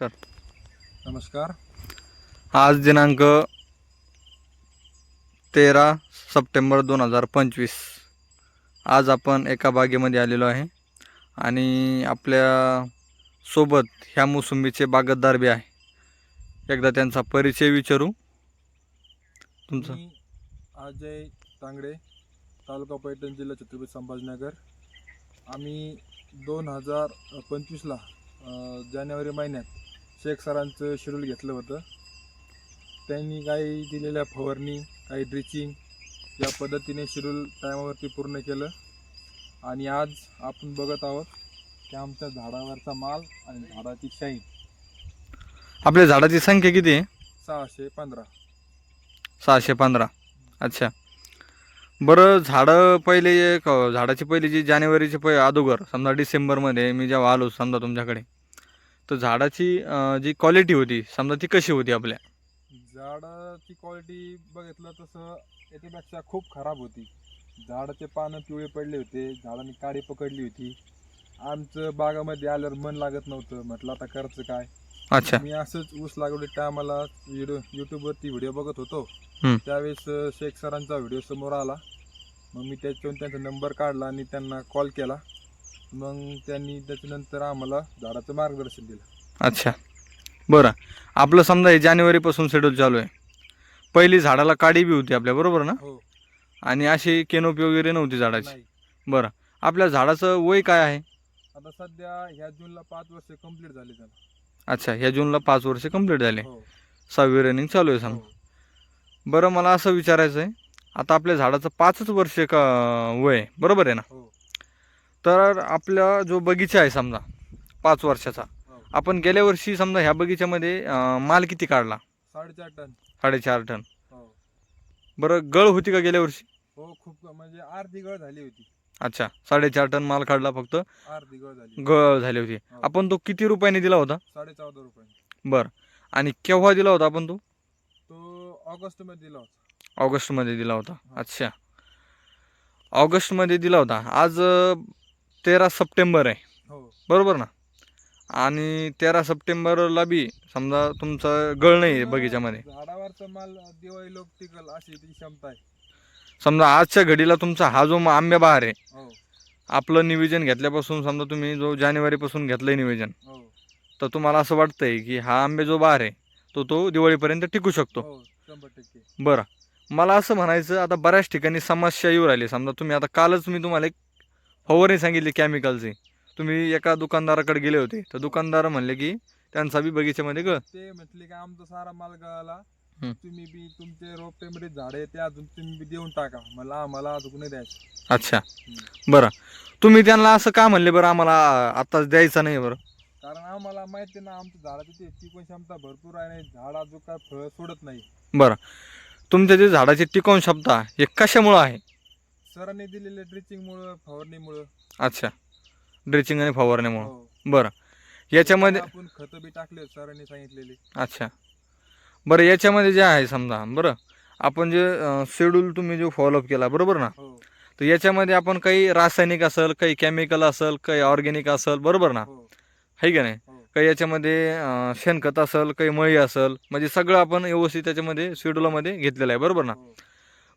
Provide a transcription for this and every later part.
कर नमस्कार. आज दिनांक तेरा सप्टेंबर दोन हजार पंचवीस. आज आपण एका बागेमध्ये आलेलो आहे आणि आपल्यासोबत ह्या मोसंबीचे बागतदार बी आहे. एकदा त्यांचा परिचय विचारू. तुमचं? अजय तांगडे तालुका पैठण जिल्हा छत्रपती संभाजीनगर. आम्ही दोन हजार पंचवीसला जानेवारी महिन्यात शेख सरांचं शेड्यूल घेतलं होतं. त्यांनी काही दिलेल्या फवारणी काही ड्रिचिंग या पद्धतीने शेड्यूल टायमावरती पूर्ण केलं. आणि आज आपण बघत आहोत की आमच्या झाडावरचा माल आणि झाडाची शाईन आपल्या झाडाची संख्या किती आहे? सहाशे पंधरा. सहाशे पंधरा. अच्छा. बरं झाडं पहिले एक अं, झाडाची पहिली जी जानेवारीची पहि अगोदर समजा डिसेंबरमध्ये मी जेव्हा आलो समजा तुमच्याकडे तर झाडाची जी क्वालिटी होती समजा ती कशी होती आपल्या? झाडाची क्वालिटी बघितलं तसं याच्यापेक्षा खूप खराब होती. झाडाचे पानं पिवळे पडले होते झाडाने काडी पकडली होती. आमचं बागामध्ये आल्यावर मन लागत नव्हतं म्हटलं आता खर्च काय? अच्छा. मी असंच ऊस लागवडी टायमाला व्हिडिओ युट्यूबवरती व्हिडिओ बघत होतो. त्यावेळेस शेख सरांचा व्हिडिओ समोर आला. मग मी त्याच्यावरून त्यांचा नंबर काढला आणि त्यांना कॉल केला. मग त्यांनी त्याच्यानंतर आम्हाला झाडाचं मार्गदर्शन दिलं. अच्छा. बरं. आपलं समजा हे जानेवारीपासून शेड्यूल चालू आहे. पहिली झाडाला काडी बी होती आपल्या बरोबर ना? हो. आणि अशी केनोपी वगैरे नव्हती झाडाची? नाही. बरं. आपल्या झाडाचं वय काय आहे? आता सध्या ह्या जूनला पाच वर्ष कंप्लीट झाली त्याला. अच्छा ह्या जूनला पाच वर्ष कंप्लीट झाले. हो. सहावी रनिंग चालू आहे समजा. हो. बरं मला असं विचारायचं आहे आता आपल्या झाडाचं पाचच वर्ष का वय आहे, बरोबर आहे ना? हो. तर आपला जो बगीचा आहे समजा पाच वर्षाचा हो. आपण गेल्या वर्षी समजा ह्या बगीच्यामध्ये माल किती काढला? साडेचार टन. साडेचार टन. हो. बरं गळ होती का गेल्या वर्षी? हो खूप म्हणजे अर्धी गळ झाली होती. अच्छा साडेचार टन माल काढला फक्त. अर्धी गळ झाली गळ झाली होती. हो. आपण तो किती रुपयाने दिला होता? साडे चौदा रुपये. बरं. आणि केव्हा दिला होता आपण तो? तो ऑगस्टमध्ये दिला होता. ऑगस्टमध्ये दिला होता. अच्छा. ऑगस्टमध्ये दिला होता. आज तेरा सप्टेंबर आहे. हो. बरोबर ना? आणि तेरा सप्टेंबरला बी समजा तुमचा गळ नाही आहे बगीच्यामध्ये. झाडावरचा माल दिवाळी लोक टिकल अशी ती क्षमता आहे. समजा आजच्या घडीला तुमचा हा जो आंबे बहार आहे हो. आपलं नियोजन घेतल्यापासून समजा तुम्ही जो जानेवारीपासून घेतलंय नियोजन हो. तर तुम्हाला असं वाटतंय की हा आंबे जो बहार आहे तो तो दिवाळीपर्यंत टिकू शकतो. हो शंभर टक्के. बरं. मला असं म्हणायचं आता बऱ्याच ठिकाणी समस्या येऊ राहिली. समजा तुम्ही आता कालच मी तुम्हाला एक फवारणी सांगितली केमिकलची तुम्ही एका दुकानदाराकडे गेले होते. तर दुकानदार म्हणले की त्यांचा बी बगीच्यामध्ये गळ. ते म्हटले की आमचा सारा माल गळाला. हम्म. तुम्ही बी तुमचे रोपटेमध्ये झाडे ते अजून तुम्ही बी देऊन टाका. मला आम्हाला अजून नाही द्यायचं. अच्छा. बरं. तुम्ही त्यांना असं का म्हणले बरं आम्हाला आताच द्यायचं नाही बरं? कारण आम्हाला माहिती आहे ना आमच्या झाडाची ते टिकून क्षमता भरपूर आहे आणि झाड अजून काय फळ सोडत नाही. बरं. तुमच्या जे झाडाची टिकवून क्षमता हे कशामुळं आहे? सरांनी दिलेल्या ड्रिचिंगमुळं फवारणीमुळं. अच्छा. ड्रिचिंग आणि फवारण्यामुळं हो. बरं. याच्यामध्ये आपण खतं बी टाकले सरांनी सांगितलेले. अच्छा. बरं याच्यामध्ये जे आहे समजा बरं. आपण जे शेड्यूल तुम्ही जो फॉलोअप केला बरोबर ना? हो. तर याच्यामध्ये आपण काही रासायनिक असेल काही केमिकल असेल काही ऑर्गॅनिक असेल बरोबर ना? हो. आहे का नाही? हो. काही याच्यामध्ये अं, शेणखत असेल काही मळी असेल म्हणजे सगळं आपण व्यवस्थित त्याच्यामध्ये शेड्यूलमध्ये घेतलेलं आहे बरोबर ना? हो.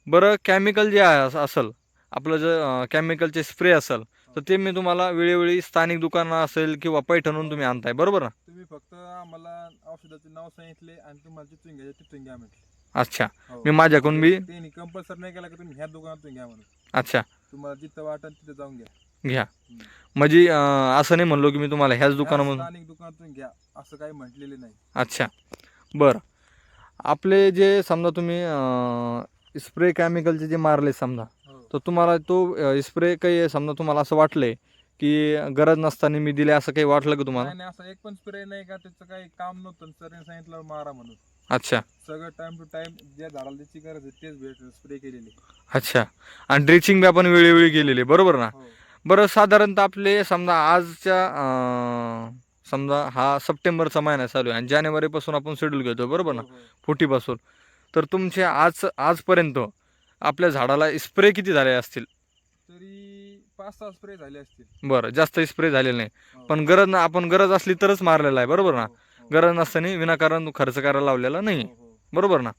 बरं केमिकल जे आहे अस- असेल आपलं जे केमिकलचे स्प्रे असेल तर ते मी तुम्हाला वेळोवेळी स्थानिक दुकानं असेल किंवा पैठणून तुम्ही आणताय. बरोबर ना? तुम्ही फक्त आम्हाला औषधाचे नाव सांगितले आणि तुम्हाला जिथून घ्यायचे तिथून घ्या म्हटले. अच्छा. हो. मी माझ्याकडून बी त्यांनी कंपल्सरी नाही केला की तुम्ही ह्या दुकानातून घ्या म्हणून? अच्छा. तुम्हाला जिथं वाटेल तिथे जाऊन घ्या. घ्या. म्हणजे अं, असं नाही म्हणलो की मी तुम्हाला ह्याच ह्या दुकानामधून स्थानिक दुकानातून घ्या असं काही म्हटलेले नाही. अच्छा. बरं. आपले जे समजा तुम्ही स्प्रे केमिकलचे जे मारले समजा तर तुम्हाला तो स्प्रे काही समजा तुम्हाला असं वाटलंय की गरज नसताना मी दिले असं काही वाटलं का तुम्हाला? नाही असं एक पण स्प्रे नाही का त्याचं काही काम नव्हतं सरांनी सांगितलं मारा म्हणून. अच्छा. सगळं टाइम टू टाइम ज्या झाडाला ज्याची गरज आहे तेच भेट स्प्रे केलेली. अच्छा. आणि ड्रिचिंग बी आपण वेळोवेळी केलेली बरोबर ना? हो. बरं साधारणतः आपले समजा आजच्या समजा हा सप्टेंबरचा महिना चालू आहे आणि जानेवारीपासून आपण शेड्यूल घेतो बरोबर ना? हो, हो. फुटीपासून. तर तुमचे आज आजपर्यंत आपल्या झाडाला स्प्रे किती झाले असतील? तरी पाच सहा स्प्रे झाले असतील. बरं जास्त स्प्रे झालेले नाही. हो. पण गरज ना आपण गरज असली तरच मारलेला आहे बरोबर ना? हो, हो. गरज नसताना विनाकारण खर्च करायला लावलेला नाही. बरोबर ना?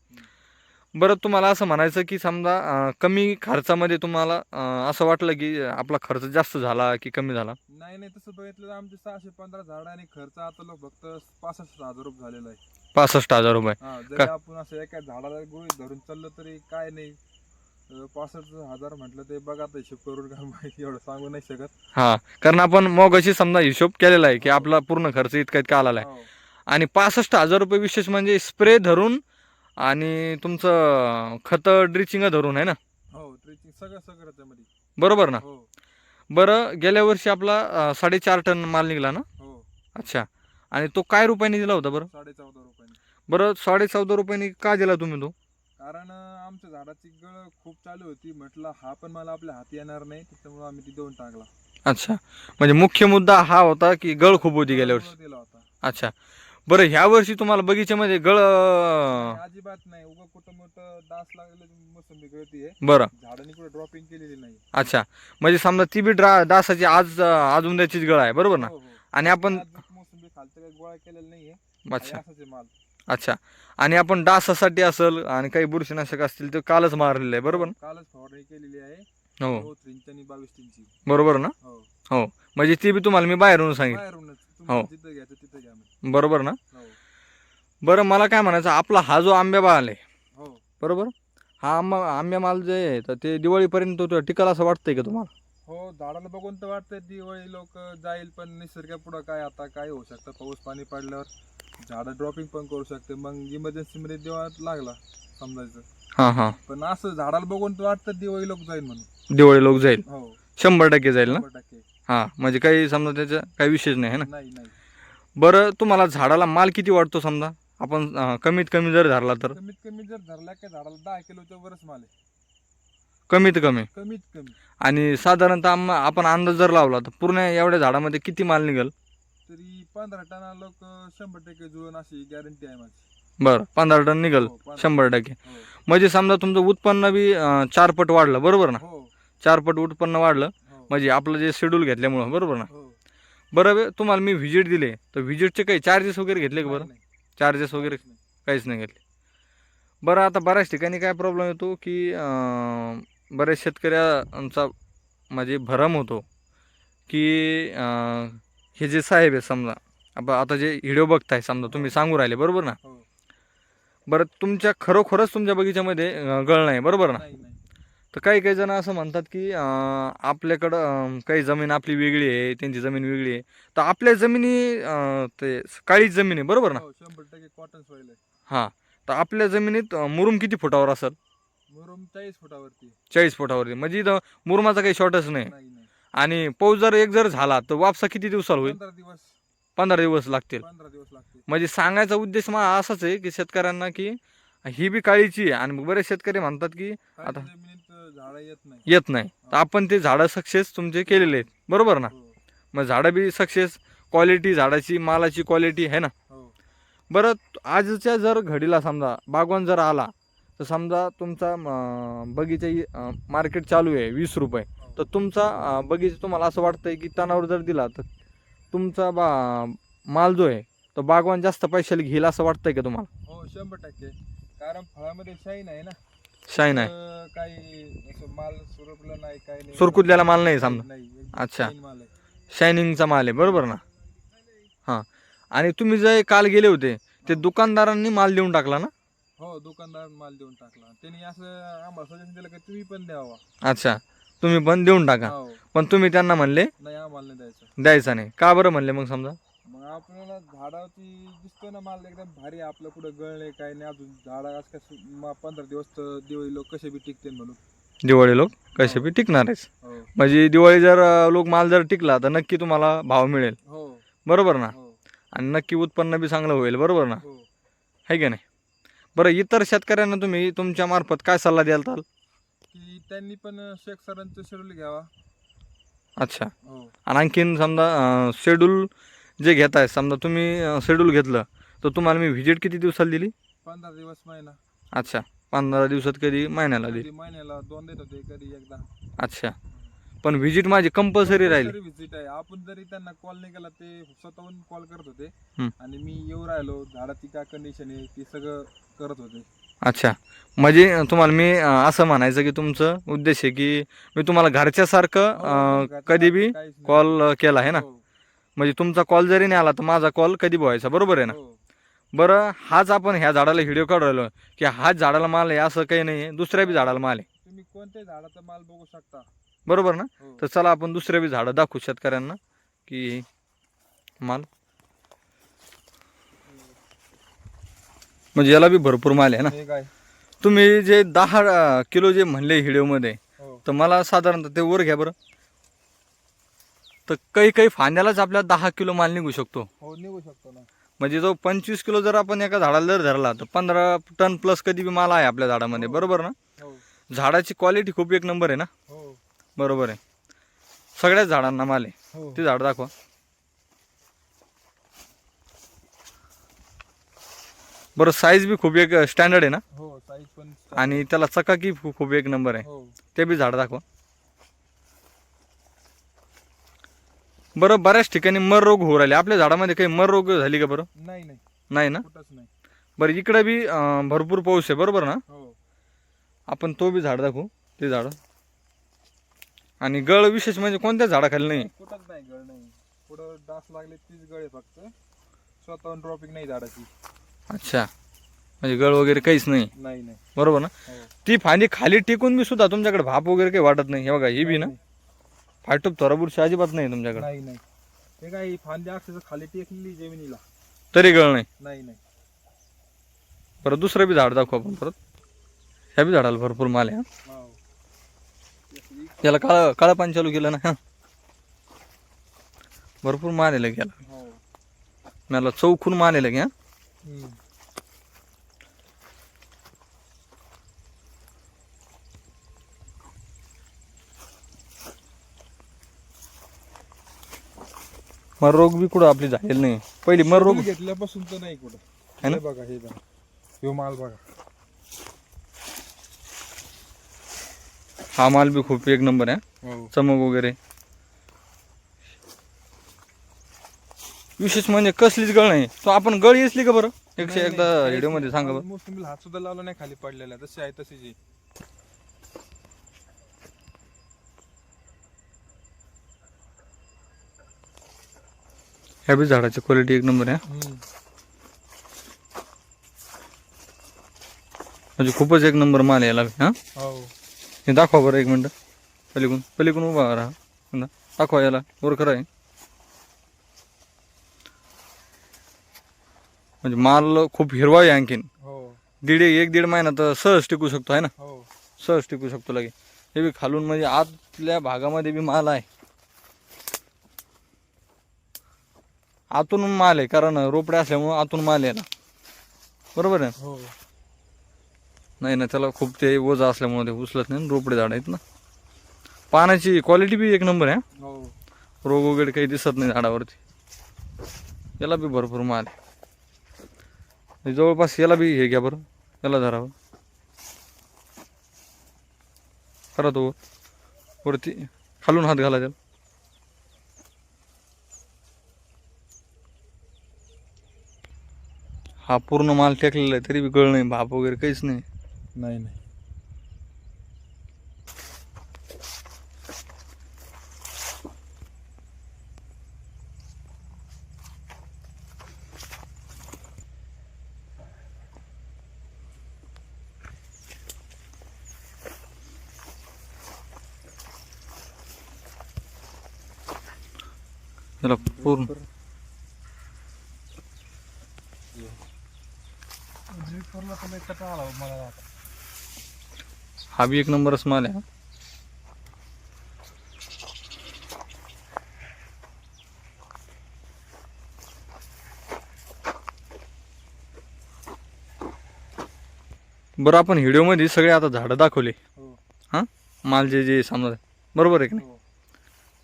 बरं तुम्हाला असं म्हणायचं की समजा कमी खर्चामध्ये तुम्हाला असं वाटलं की आपला खर्च जास्त झाला की कमी झाला? नाही नाही तसं बघितलं आमचे सहाशे पंधरा झाड आणि खर्च आता लोक फक्त पासष्ट हजार रुपये झालेला आहे. पासष्ट हजार रुपये. आपण असं एका झाडाला गोळी धरून चाललं तरी काय नाही. पासष्ट हजार म्हटलं ते बघा हिशोब करून काय माहिती एवढं सांगू नाही शकत. हा कारण आपण मग अशी समजा हिशोब केलेला आहे की आपला पूर्ण खर्च इतका इतका आलेला आहे. हो. आणि पासष्ट हजार रुपये विशेष म्हणजे स्प्रे धरून आणि तुमचं खत ड्रिचिंग धरून आहे ना? हो ट्रेचिंग सगळं सगळं त्याच्यामध्ये बरोबर ना? हो. बरं गेल्या वर्षी आपला अं, साडेचार टन माल निघाला ना? हो. अच्छा. आणि तो काय रुपयाने दिला होता बरं? साडे चौदा रुपयाने. बरं साडे चौदा रुपयाने का दिला तुम्ही तो? कारण आमच्या झाडाची गळ खूप चालू होती. म्हटलं हा पण मला आपल्या हाती येणार नाही. त्याच्यामुळे आम्ही ती देऊन टाकला. अच्छा. म्हणजे मुख्य मुद्दा हा होता की गळ खूप होती गेल्या वर्षी? दिला होता. अच्छा. बरं ह्या वर्षी तुम्हाला बगीच्यामध्ये गळ अजिबात नाही. उगा कुठं मोठं डास लागलेलं मोसंबी गळती बरं. झाडांनी कुठे ड्रॉपिंग केलेली नाही. अच्छा. म्हणजे समजा ती बी ड्रा डासाची आज अं, आज उद्याचीच गळ आहे. बरोबर ना? हो, हो. आणि आपण आज मोसंबी खालचं काही गोळा केलेला नाहीये. अच्छा. आहे असंच आहे माल. अच्छा. आणि आपण डासासाठी असेल आणि काही बुरशीनाशक असतील ते कालच मारलेलं आहे बरोबर ना? कालच फवारणी केलेली आहे. हो. हो आणि बावीस तीनशे बरोबर ना? हो. म्हणजे ती बी तुम्हाला मी बाहेरून सांगितलं. बाहेरूनच. हो. तुम्ही जिथं घ्यायचं तिथं घ्या म्हणे. बरोबर ना? हो. बरं मला काय म्हणायचं आपला हा जो आंब्या माल आहे हो. बरोबर? हा आंबा आंब्या माल जे आहे तर ते दिवाळीपर्यंत तो टिकल असं वाटतंय का तुम्हाला? हो झाडाला बघून तर वाटतंय दिवाळी लोक जाईल पण निसर्गा पुढं काय आता काय होऊ शकतं? पाऊस पाणी पडल्यावर झाडं ड्रॉपिंग पण करू शकते. मग इमर्जन्सी मध्ये देवा लागला समजायचं. हां हां. पण असं झाडाला बघून तर वाटतं दिवाळी लोक जाईल म्हणून. दिवाळी लोक जाईल? हो. शंभर टक्के जाईल ना? शंभर टक्के. हां म्हणजे काही समजा त्याचं काही विशेष नाही है ना? नाही नाही. बरं तुम्हाला झाडाला माल किती वाटतो समजा? आपण अं, कमीत कमी जर धरला तर. कमीत कमी जर धरला का झाडाला दहा किलोच्या वरच माल आहे. कमीत कमी. कमीत कमी. आणि साधारणतः आम- आपण अंदाज जर लावला तर पूर्ण एवढ्या झाडामध्ये किती माल निघेल? तरी पंधरा टना लोक शंभर टक्के जुळून अशी गॅरंटी आहे माझी. बरं पंधरा टन निघेल हो, पंधरा. शंभर टक्के. हो. म्हणजे समजा तुमचं उत्पन्न बी अं, चार पट वाढलं बरोबर ना? हो. चार पट उत्पन्न वाढलं हो. म्हणजे आपलं जे शेड्यूल घेतल्यामुळं बरोबर ना? हो. बरं बे, तुम्हाला मी व्हिजिट दिले तर व्हिजिटचे काही चार्जेस वगैरे घेतले का बरं? नाही, नाही. चार्जेस वगैरे. काहीच नाही. घेतले. बरं आता बऱ्याच ठिकाणी काय प्रॉब्लेम येतो की अं, बऱ्याच शेतकऱ्यांचा म्हणजे भरम होतो की हे जे साहेब आहे समजा आपण आता जे व्हिडिओ बघताय समजा तुम्ही सांगू राहिले बरोबर ना? हो. बरं तुमच्या खरोखरच तुमच्या बगीच्यामध्ये गळ नाही बरोबर ना? तर काही काही जण असं म्हणतात की आपल्याकडं काही जमीन आपली वेगळी आहे त्यांची जमीन वेगळी आहे. तर आपल्या जमिनी ते काळीच जमीन आहे बरोबर ना? हो हां. तर आपल्या जमिनीत मुरुम किती फुटावर असेल? मुरुम चाळीस फुटावरती. चाळीस फुटावरती. म्हणजे इथं मुरुमाचा काही शॉर्टच नाही. नाही नाही. आणि पाऊस जर एक जर झाला तर वापसा किती दिवसाला होईल? पंधरा दिवस. पंधरा दिवस लागतील. पंधरा दिवस लागते म्हणजे सांगायचा उद्देश मला असाच आहे की शेतकऱ्यांना की ही बी काळीची आहे. आणि बरेच शेतकरी म्हणतात की आता- जमिनीत झाडं येत नाही. येत नाही. तर आपण ते झाडं सक्सेस तुमचे केलेले आहेत. बरोबर ना? हो. मग झाडं बी सक्सेस क्वालिटी झाडाची मालाची क्वालिटी आहे ना? हो. बरं आजच्या जर घडीला समजा बागवान जर आला तर समजा तुमचा बगीचा मार्केट चालू आहे वीस रुपये. तर तुमचा बगीचा तुम्हाला असं वाटतंय की तणावर जर दिला तर तुमचा बा माल जो आहे तो बागवान जास्त पैशाला घेईल असं वाटतंय का तुम्हाला? हो शंभर टक्के. कारण फळामध्ये शाईन आहे ना. शाईन आहे. तर काही असं माल सुरपला नाही काही नाही. सुरकुतलेला माल नाही समजा. नाही एकदम अच्छा. शाईन माल आहे. शायनिंगचा माल आहे बरोबर ना? हां. आणि तुम्ही जे काल गेले होते ते दुकानदारांनी माल देऊन टाकला ना? हो दुकानदार माल देऊन टाकला. त्यांनी असं आम्हाला सजेशन दिलं की तुम्ही पण द्यावा. अच्छा तुम्ही पण देऊन टाका. हो. पण तुम्ही त्यांना म्हणले? नाही आम्हाला नाही द्यायचं. द्यायचा नाही. का बरं म्हणले मग समजा? मग आपल्याला झाडाची दिसतो ना माल एकदम भारी आहे, आपलं कुठं गळणे काय नाही अजून झाडा असं कसं पंधरा दिवस तर दिवाळी लोक कसे बी टिकते म्हणून. दिवाळी लोक कसे बी टिकणारच. हो. म्हणजे दिवाळी जर अं, लोक माल जर टिकला तर नक्की तुम्हाला भाव मिळेल. हो. बरोबर ना? हो. आणि नक्की उत्पन्न बी चांगलं होईल. बरोबर ना? हो. आहे का नाही? बरं इतर शेतकऱ्यांना तुम्ही तुमच्या मार्फत काय सल्ला द्याल तर की त्यांनी पण शेख सरांचं शेड्यूल घ्यावा. अच्छा. हो. आणि आणखीन समजा शेड्यूल जे घेताय समजा तुम्ही शेड्यूल घेतलं तर तुम्हाला मी व्हिजिट किती दिवसाला दिली? पंधरा दिवस महिना. अच्छा. पंधरा दिवसात कधी महिन्याला दिली? कधी महिन्याला दोन देत होते कधी एकदा. अच्छा. पण व्हिजिट माझी कंपल्सरी राहील. व्हिजिट आहे. आपण जरी त्यांना कॉल नाही केला ते स्वतःहून कॉल करत होते. आणि मी येऊ राहिलो. झाडाची काय कंडिशन आहे ते सगळं करत होते. अच्छा. म्हणजे तुम्हाला मी असं म्हणायचं की तुमचं उद्देश आहे की मी तुम्हाला घरच्यासारखं अं, हो, कधी बी. कॉल केला आहे ना? हो, म्हणजे तुमचा कॉल जरी नाही आला तर माझा कॉल कधी व्हायचा बरोबर आहे ना? हो. बरं हाच आपण ह्या झाडाला व्हिडिओ काढू राहिलो की हाच झाडाला माल आहे असं काही नाही आहे. दुसऱ्या बी झाडाला माल आहे. तुम्ही कोणत्याही झाडाचा माल बघू शकता. बरोबर ना? हो. तर चला आपण दुसऱ्या बी झाडं दाखवू शेतकऱ्यांना की माल. म्हणजे याला बी भरपूर माल आहे ना? तुम्ही जे दहा किलो जे म्हणले व्हिडिओमध्ये हो. तर मला साधारणतः ते वर घ्या बरं. तर काही काही फांद्यालाच आपल्याला दहा किलो माल निघू शकतो. हो निघू शकतो ना. म्हणजे जो पंचवीस किलो जर आपण एका झाडाला जर धरला तर पंधरा टन प्लस कधी बी माल आहे आपल्या झाडामध्ये बरोबर ना? झाडाची क्वालिटी खूप एक नंबर आहे ना? बरोबर आहे. सगळ्याच झाडांना माल आहे. हो. ते झाड दाखवा. बरं साईज बी खूप एक स्टँडर्ड आहे ना? हो साईज पण आणि त्याला चकाकी खूप एक नंबर आहे. हो. ते बी झाड दाखवा. बरं बऱ्याच ठिकाणी मर रोग होऊ राहिले. आपल्या झाडामध्ये काही मर रोग झाली का बरं? नाही नाही. नाही ना? बरं इकडे बी भरपूर पाऊस आहे. बरोबर ना? हो. आपण तो बी झाड दाखवू. ते झाड. आणि गळ विशेष म्हणजे कोणत्या झाडाखाली नाही? कुठंच नाही गळ नाही. पुढं डास लागले तीच गळ आहे फक्त. स्वतःहून ड्रॉपिंग नाही झाडाची. अच्छा. म्हणजे गळ वगैरे काहीच नाही? नाही नाही. बरोबर ना? हो. ती फांदी खाली टिकून बी सुद्धा तुमच्याकडे भाप वगैरे काही वाटत नाही. हे बघा ही बी ना? फाटूप थोराबुरशी अजिबात नाही तुमच्याकडे? नाही नाही. ते काय फांद्या अक्षरशः खाली टेकलेली जमिनीला. तरी गळ नाही? नाही नाही. परत दुसरं बी झाड दाखवू आपण परत. ह्या बी झाडाला भरपूर माल आहे हा. हो. याला काळा काळा पाणी चालू केलं ना हा. भरपूर माल आहे लगे याला मला चौकून माल आहे लगे हा. हम्म. मग रोग बी कुठं आपली झालेली नाही. पहिली मर रोग घेतल्यापासून तर नाही कुठं? हे बघा हे बघा. ह्यो माल बघा. हा माल बी खूप एक नंबर आहे. हो. चमक वगैरे. विशेष म्हणजे कसलीच गळ नाही. तो आपण गळ येसली का बरं? एकशे एकदा व्हिडिओमध्ये सांगा बरं. मोसंबीला हात सुद्धा लावला नाही खाली पडलेला. तशी आहे तशीच आहे. ह्या बी झाडाची क्वालिटी एक नंबर आहे. म्हणजे खूपच एक नंबर माल याला बी, हा. हो. हे दाखवा बरं एक मिनटं. पलीकडून पलीकडून उभा राहा. दाखवा याला. वर खरं आहे. म्हणजे माल खूप हिरवा आहे आणखीन. हो. दीड एक दीड महिना तर सहज टिकू शकतो आहे ना? हो. सहज टिकू शकतो लगे हे बी खालून म्हणजे आतल्या भागामध्ये बी माल आहे. आतून माल आहे कारण रोपडे असल्यामुळं आतून माल आहे ना बरोबर आहे हो. नाही ना त्याला खूप ते ओझ असल्यामुळे ते उचलत नाही रोपडे झाड आहेत ना. पानाची क्वालिटी बी एक नंबर आहे हा. रोग वगैरे काही दिसत नाही झाडावरती. याला बी भरपूर माल आहे. जवळपास याला बी हे घ्या बरं याला धरावं करा तो वर. वरती खालून हात घाला त्याला. हा पूर्ण माल टेकलेला आहे तरी बी गळ नाही भाप वगैरे काहीच नाही. नाही नाही याला पूर्ण पण एक कटाळा आला मला आता हा बी एक नंबरच माल आहे हा. बरं आपण व्हिडिओमध्ये सगळे आता झाडं दाखवले. हो. हां? माल जे जे समजा बरोबर आहे की नाही? हो.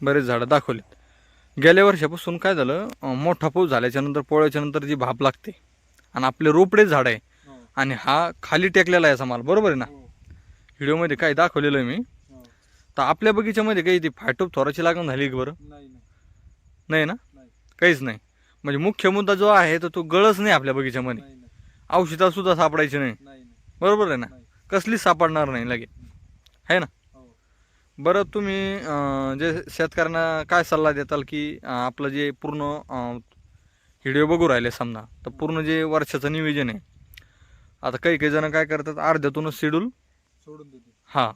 बरेच झाडं दाखवलेत. गेल्या वर्षापासून काय झालं मोठा पाऊस झाल्याच्यानंतर पोळ्याच्या नंतर जी भाप लागते आणि आपले रोपडे झाड आहे हो. आणि हा खाली टेकलेला आहे असा माल. बरोबर आहे ना? व्हिडिओमध्ये काय दाखवलेलं आहे मी. हो. तर आपल्या बगीच्यामध्ये काही ती फायटोप थोराची लागण झाली का बरं? नाही ना? काहीच नाही. म्हणजे मुख्य मुद्दा जो आहे तर तो गळच नाही आपल्या बगीच्यामध्ये. औषधात सुद्धा सापडायचे नाही. बरोबर आहे ना? कसलीच सापडणार नाही लगे आहे ना? हो. बरं तुम्ही जे शेतकऱ्यांना काय सल्ला देताल की आपलं जे पूर्ण व्हिडिओ बघू राहिले समजा तर पूर्ण जे वर्षाचं नियोजन आहे. आता काही काही जण काय करतात अर्ध्यातूनच शेड्यूल सोडून देते. हां.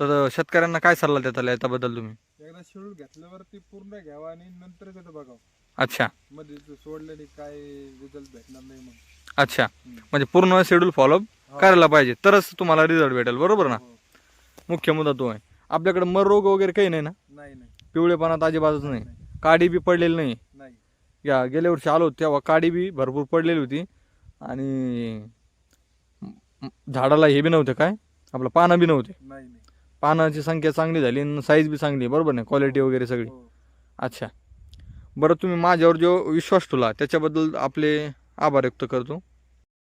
तर शेतकऱ्यांना काय सल्ला देताल याच्याबद्दल तुम्ही? एकदा शेड्यूल घेतल्यावरती पूर्ण घ्यावा आणि नंतरच येतं बघावं. अच्छा. मध्ये ते सोडल्याने काय रिझल्ट भेटणार नाही मग. अच्छा. म्हणजे पूर्ण शेड्यूल फॉलोअप हो. करायला पाहिजे तरच तुम्हाला रिझल्ट भेटेल बरोबर ना? हो. मुख्य मुद्दा तो आहे. आपल्याकडे मर रोग वगैरे काही नाही ना? नाही नाही. पिवळेपणात अजिबातच नाही. नाही. काडी बी पडलेली नाही. नाही. या गेल्या वर्षी आलो तेव्हा काडी बी भरपूर पडलेली होती. आणि म- झाडाला हे बी नव्हतं काय? आपलं पानं बी नव्हते. नाही नाही. पानाची संख्या चांगली झाली आणि साईज बी चांगली बरोबर नाही? क्वालिटी वगैरे सगळी. हो. अच्छा. बरं तुम्ही माझ्यावर जो विश्वास ठेवला त्याच्याबद्दल आपले आभार व्यक्त करतो.